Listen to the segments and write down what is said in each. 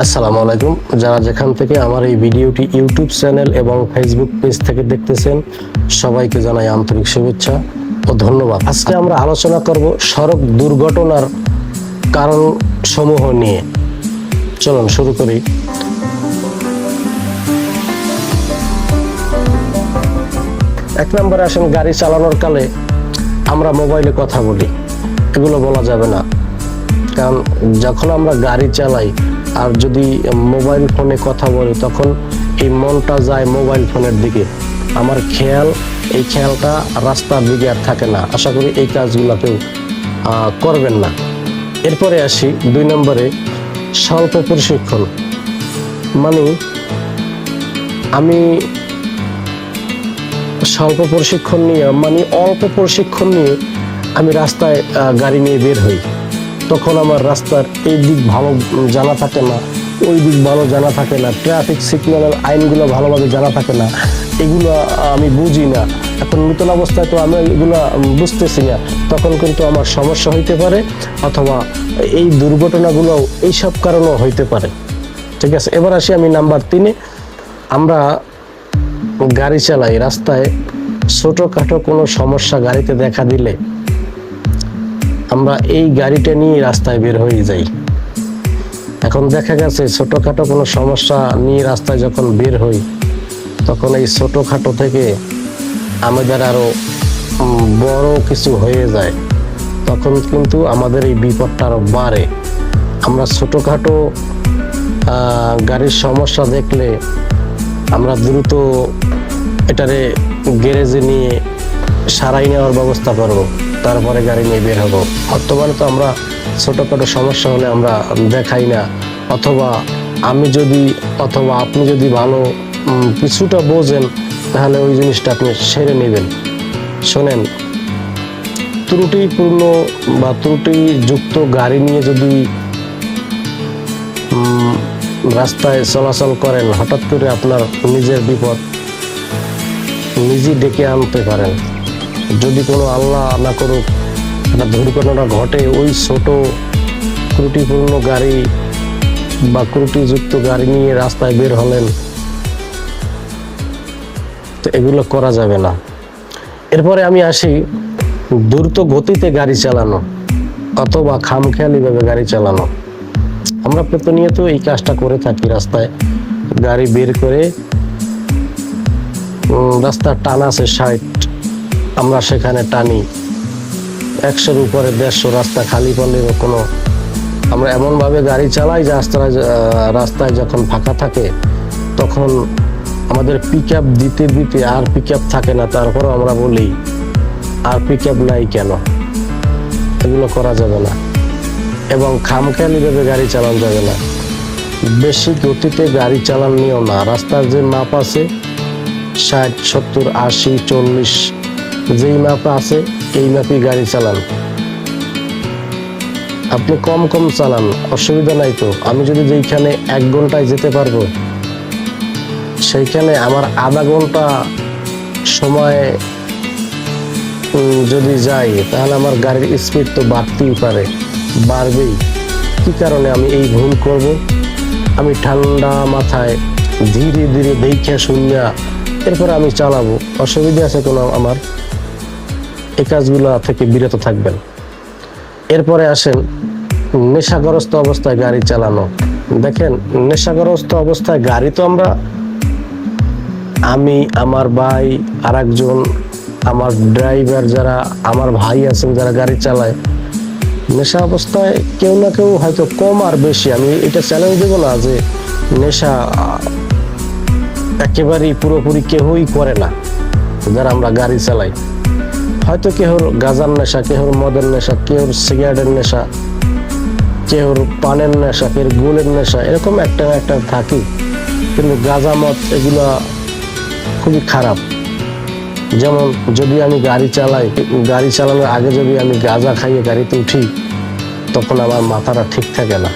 আসসালামু আলাইকুম। যারা যেখান থেকে আমার এই ভিডিওটি ইউটিউব চ্যানেল এবং ফেসবুক পেজ থেকে দেখতেছেন, সবাইকে জানাই আন্তরিক শুভেচ্ছা ও ধন্যবাদ। আজকে আমরা আলোচনা করব সড়ক দুর্ঘটনার কারণ সমূহ নিয়ে। চলুন, শুরু করি। এক নম্বরে আসেন, গাড়ি চালানোর কালে আমরা মোবাইলে কথা বলি। এগুলো বলা যাবে না। কারণ যখন আমরা গাড়ি চালাই আর যদি মোবাইল ফোনে কথা বলি, তখন এই মনটা যায় মোবাইল ফোনের দিকে। আমার খেয়াল, এই খেয়ালটা রাস্তার দিকে আর থাকে না। আশা করি এই কাজগুলো কেউ করবেন না। এরপরে আসি দুই নম্বরে, স্বল্প প্রশিক্ষণ। মানে আমি স্বল্প প্রশিক্ষণ নিয়ে মানে অল্প প্রশিক্ষণ নিয়ে আমি রাস্তায় গাড়ি নিয়ে বের হই। তখন আমার রাস্তার এই দিক ভালো জানা থাকে না, ওই দিক ভালো জানা থাকে না ট্রাফিক সিগন্যালের আইনগুলো ভালোভাবে জানা থাকে না, এগুলো আমি বুঝি না। এখন নতুন অবস্থায় তো আমি এগুলো বুঝতেছি না, তখন কিন্তু আমার সমস্যা হইতে পারে অথবা এই দুর্ঘটনাগুলো এইসব কারণেও হইতে পারে। ঠিক আছে, এবার আসি আমি নাম্বার তিনে। আমরা গাড়ি চালাই, রাস্তায় ছোটোখাটো কোনো সমস্যা গাড়িতে দেখা দিলে আমরা এই গাড়িটা নিয়ে রাস্তায় বের হয়ে যাই। এখন দেখা গেছে ছোটোখাটো কোনো সমস্যা নিয়ে রাস্তায় যখন বের হই, তখন এই ছোটোখাটো থেকে আমাদের আরও বড় কিছু হয়ে যায়। তখন কিন্তু আমাদের এই বিপদটা আরও বাড়ে। আমরা ছোটোখাটো গাড়ির সমস্যা দেখলে আমরা দ্রুত এটারে গ্যারেজে নিয়ে সারাই নেওয়ার ব্যবস্থা করব। তারপরে গাড়ি নিয়ে বের হব। বর্তমানে তো আমরা ছোটোখাটো সমস্যা হলে আমরা দেখাই না। অথবা আমি যদি, অথবা আপনি যদি ভালো কিছুটা বোঝেন, তাহলে ওই জিনিসটা আপনি সেরে নেবেন। শোনেন, ত্রুটিপূর্ণ বা ত্রুটিযুক্ত গাড়ি নিয়ে যদি রাস্তায় চলাচল করেন, হঠাৎ করে আপনার নিজের বিপদ, নিজে ডেকে আনতে পারেন। যদি কোনো আল্লাহ না করুক, একটা দুর্ঘটনা ঘটে, ওই ছোট ত্রুটিপূর্ণ গাড়ি বা ত্রুটিযুক্ত গাড়ি নিয়ে রাস্তায় বের হলেন, তো এগুলো করা যাবে না। এরপরে আমি আসি, দ্রুত গতিতে গাড়ি চালানো অথবা খামখেয়ালিভাবে গাড়ি চালানো। আমরা প্রতিনিয়ত এই কাজটা করে থাকি রাস্তায়। গাড়ি বের করে রাস্তার টান আছে ষাট আমরা সেখানে টানি। একশোর উপরে দেড়শো রাস্তা খালি পড়লেও কোনো আমরা এমনভাবে গাড়ি চালাই যে রাস্তায় রাস্তায় যখন ফাঁকা থাকে, তখন আমাদের পিক আপ দিতে দিতে আর পিক আপ থাকে না। তারপরও আমরা বলি, আর পিক আপ নাই কেন? এগুলো করা যাবে না। এবং খামখেয়ালিভাবে গাড়ি চালানো যাবে না। বেশি গতিতে গাড়ি চালান নিও না। রাস্তার যে মাপ আছে, ষাট, সত্তর, আশি, চল্লিশ যেই মাপ আছে, এই মাপে গাড়ি চালান। আপনি কম কম চালান, অসুবিধা নাই তো। আমি যদি যেইখানে এক ঘন্টায় যেতে পারব, সেইখানে আমার আধা ঘণ্টা সময় যদি যাই, তাহলে আমার গাড়ির স্পিড তো বাড়তেই পারে, বাড়বেই। কি কারণে আমি এই ভুল করব? আমি ঠান্ডা মাথায় ধীরে ধীরে দেখে শুনিয়া এরপর আমি চালাবো। অসুবিধা আছে কোনো আমার? এই কাজগুলো থেকে বিরত থাকবেন। এরপরে আসেন নেশাগ্রস্ত অবস্থায় গাড়ি চালানো। দেখেন, নেশাগ্রস্ত অবস্থায় গাড়ি তো আমরা, আমি, আমার ভাই আর একজন আমার ড্রাইভার যারা, আমার ভাই আছেন যারা গাড়ি চালায়, নেশা অবস্থায় কেউ না কেউ হয়তো কম আর বেশি। আমি এটা চ্যালেঞ্জ দেবো না যে নেশা একেবারেই পুরোপুরি কেউই করে না, যারা আমরা গাড়ি চালাই। হয়তো কেহর গাজার নেশা, কেহর মদের নেশা, কেহর সিগারেটের নেশা, কেহর পানের নেশা, কেহর গোলের নেশা, এরকম একটা একটা থাকি। কিন্তু গাঁজা মদ এগুলো খুবই খারাপ। যেমন যদি আমি গাড়ি চালাই, গাড়ি চালানোর আগে যদি আমি গাঁজা খাইয়ে গাড়িতে উঠি তখন আমার মাথাটা ঠিক থাকে না।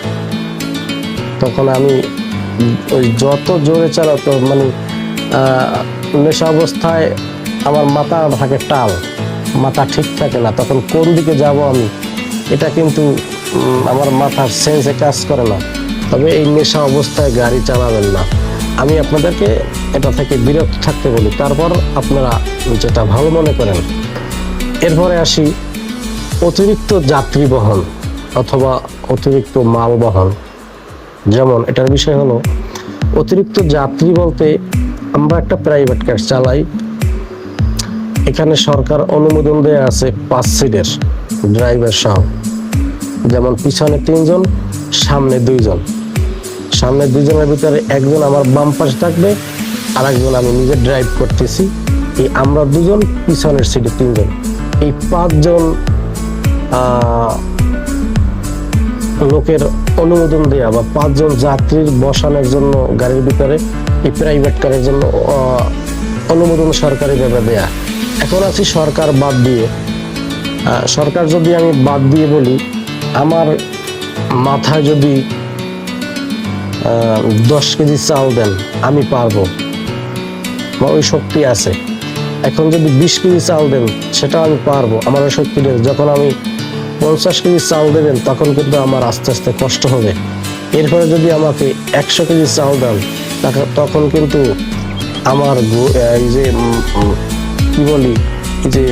তখন আমি ওই যত জোরে চালাতো মানে নেশা অবস্থায় আমার মাথা থাকে টাল। মাথা ঠিক থাকে না, তখন কোন দিকে যাব আমি? এটা কিন্তু আমার মাথার সেন্সে কাজ করে না। তবে এই নেশা অবস্থায় গাড়ি চালাবেন না। আমি আপনাদেরকে এটা থেকে বিরত থাকতে বলি। তারপর আপনারা যেটা ভালো মনে করেন। এরপরে আসি, অতিরিক্ত যাত্রী বহন অথবা অতিরিক্ত মাল বহন। যেমন, এটার বিষয় হলো, অতিরিক্ত যাত্রী বলতে আমরা একটা প্রাইভেট কার চালাই। এখানে সরকার অনুমোদন দেয়া আছে পাঁচ সিটের ড্রাইভার সহ। যেমন পিছনে তিনজন, সামনে দুইজন। সামনে দুইজনের ভিতরে একজন আমার বাম পাশে থাকবে আর একজন আমি নিজে ড্রাইভ করতেছি। এই আমরা দুজন, পিছনের সিটে তিনজন। এই পাঁচজন লোকের অনুমোদন দেওয়া বা পাঁচজন যাত্রীর বসানোর জন্য গাড়ির ভিতরে, এই প্রাইভেট কারের জন্য অনুমোদন সরকারিভাবে দেয়া। এখন আছি সরকার বাদ দিয়ে। সরকার যদি আমি বাদ দিয়ে বলি, আমার মাথায় যদি দশ কেজি চাল দেন, আমি পারব। বা ওই শক্তি আছে। এখন যদি বিশ কেজি চাল দেন, সেটাও আমি পারব, আমার ওই শক্তি নেই। যখন আমি পঞ্চাশ কেজি চাল দেবেন তখন কিন্তু আমার আস্তে আস্তে কষ্ট হবে। এরপরে যদি আমাকে একশো কেজি চাল দেন তখন কিন্তু আমার এই যে কি বলি, যে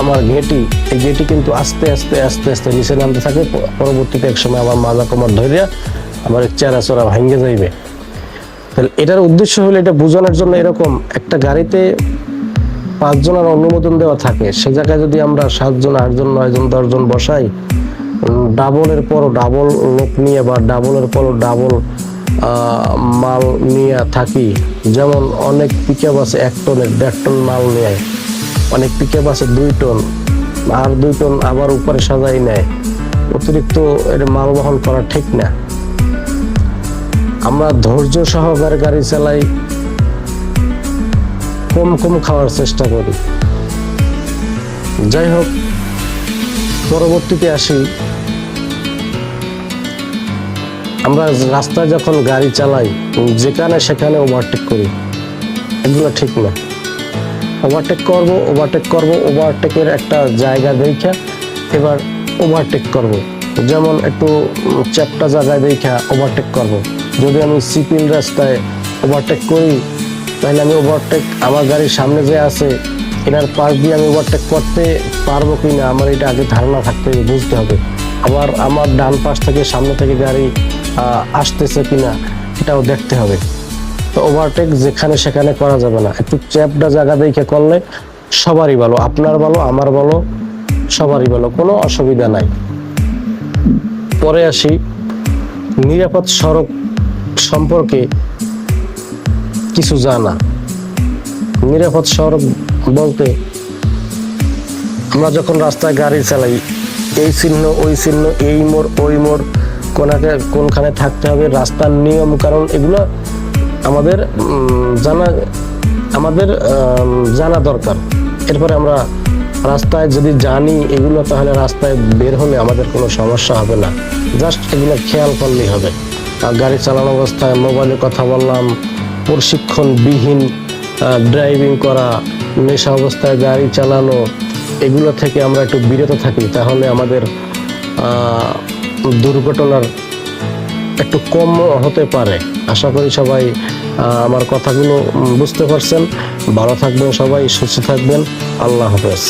আমার ঘেটি, এই ঘেটি কিন্তু আস্তে আস্তে আস্তে আস্তে নিচে নামতে থাকে। পরবর্তীতে এক সময় আমার মাজা কোমর ধরিয়া আমার চেরা চড়া ভাঙ্গে যাইবে। তাহলে এটার উদ্দেশ্য হলো এটা বোঝানোর জন্য এরকম একটা গাড়িতে পাঁচজনের অনুমোদন দেওয়া থাকে। সে জায়গায় যদি আমরা সাতজন, আটজন, নয়জন, দশজন বসাই ডাবলের পরও ডাবল লোক নিয়ে বা ডাবলের পরও ডাবল মাল নিয়ে থাকি। যেমন অনেক পিকআপ আছে, এক টনের দেড় টন মাল নেয়। অনেক পিকআপ আছে, দুই টন। আর দুই টন আবার উপরে সাজাই নেয়। অতিরিক্ত এর মাল বহন করা ঠিক না। আমরা ধৈর্য সহকারে গাড়ি চালাই, কম কম খাওয়ার চেষ্টা করি। যাই হোক, পরবর্তীতে আসি। আমরা রাস্তায় যখন গাড়ি চালাই, যেখানে সেখানে ওভারটেক করি, এগুলো ঠিক না। ওভারটেক করব ওভারটেক করব ওভারটেকের একটা জায়গা দেখা এবার ওভারটেক করব। যেমন একটু চ্যাপ্টা জায়গায় দেখা ওভারটেক করব। যদি আমি সিপিল রাস্তায় ওভারটেক করি, তাহলে আমি ওভারটেক আমার গাড়ির সামনে যে আছে এনার পাশ দিয়ে আমি ওভারটেক করতে পারব কি না আমার এটা আগে ধারণা থাকতে বুঝতে হবে। আবার আমার ডান পাশ থেকে সামনে থেকে গাড়ি আসতেছে কিনা এটাও দেখতে হবে। তো ওভারটেক যেখানে সেখানে করা যাবে না। একটু চ্যাপটা জায়গা দেখে করলে সবারই ভালো, আপনার ভালো, আমার ভালো, সবারই ভালো, কোনো অসুবিধা নাই। পরে আসি, নিরাপদ সড়ক সম্পর্কে কিছু জানা। নিরাপদ সড়ক বলতে আমরা যখন রাস্তায় গাড়ি চালাই, এই চিহ্ন, ওই চিহ্ন, এই মোড়, ওই মোড় কোনাকে কোনখানে থাকতে হবে, রাস্তার নিয়ম, কারণ এগুলো আমাদের জানা আমাদের জানা দরকার। এরপরে আমরা রাস্তায় যদি জানি এগুলো, তাহলে রাস্তায় বের হলে আমাদের কোনো সমস্যা হবে না। জাস্ট এগুলো খেয়াল করলেই হবে। আর গাড়ি চালানো অবস্থায় মোবাইলে কথা বললাম, প্রশিক্ষণবিহীন ড্রাইভিং করা, নেশা অবস্থায় গাড়ি চালানো, এগুলো থেকে আমরা একটু বিরত থাকি, তাহলে আমাদের দুর্ঘটনার একটু কম হতে পারে। আশা করি সবাই আমার কথাগুলো বুঝতে পারছেন। ভালো থাকবেন সবাই, সুস্থ থাকবেন। আল্লাহ হাফেজ।